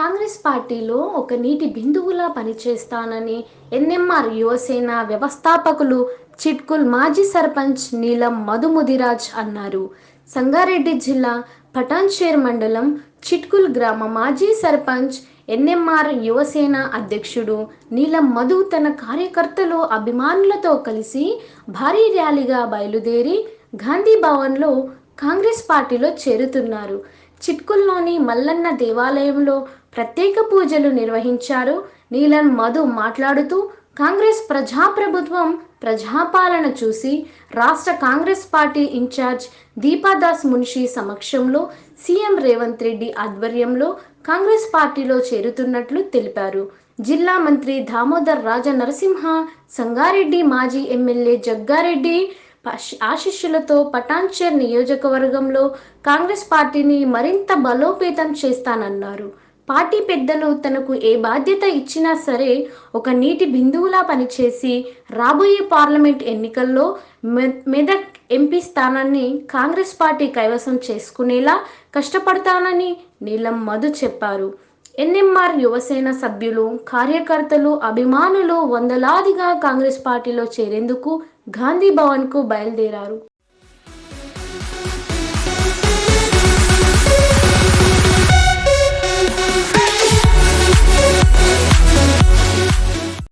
కాంగ్రెస్ పార్టీలో ఒక నీటి బిందువులా పనిచేస్తానని ఎన్ఎంఆర్ యువసేన వ్యవస్థాపకులు చిట్కుల్ మాజీ సర్పంచ్ నీలం మధుముదిరాజ్ అన్నారు. సంగారెడ్డి జిల్లా పటాన్చేర్ మండలం చిట్కుల్ గ్రామ మాజీ సర్పంచ్ ఎన్ఎంఆర్ యువసేన అధ్యక్షుడు నీలం మధు తన కార్యకర్తలు అభిమానులతో కలిసి భారీ ర్యాలీగా బయలుదేరి గాంధీ భవన్లో కాంగ్రెస్ పార్టీలో చేరుతున్నారు. చిట్కుల్లోని మల్లన్న దేవాలయంలో ప్రత్యేక పూజలు నిర్వహించారు. నీలం మధు మాట్లాడుతూ కాంగ్రెస్ ప్రజాప్రభుత్వం ప్రజాపాలన చూసి రాష్ట్ర Congress party incharge Deepa Das Munshi సమక్షంలో సీఎం రేవంత్ రెడ్డి ఆధ్వర్యంలో కాంగ్రెస్ పార్టీలో చేరుతున్నట్లు తెలిపారు. జిల్లా మంత్రి దామోదర్ రాజ నరసింహ సంగారెడ్డి మాజీ ఎమ్మెల్యే జగ్గారెడ్డి పశ్- పటాన్చేర్ నియోజకవర్గంలో కాంగ్రెస్ పార్టీని మరింత బలోపేతం చేస్తానన్నారు. పార్టీ పెద్దలు తనకు ఏ బాధ్యత ఇచ్చినా సరే ఒక నీటి బిందువులా పనిచేసి రాబోయే పార్లమెంట్ ఎన్నికల్లో మె- మెదక్ ఎంపీ స్థానాన్ని కాంగ్రెస్ పార్టీ కైవసం చేసుకునేలా కష్టపడతానని నీలం మధు చెప్పారు. ఎన్ఎంఆర్ యువసేన సభ్యులు కార్యకర్తలు అభిమానులు వందలాదిగా కాంగ్రెస్ పార్టీలో చేరేందుకు గాంధీ భవన్కు బయలుదేరారు.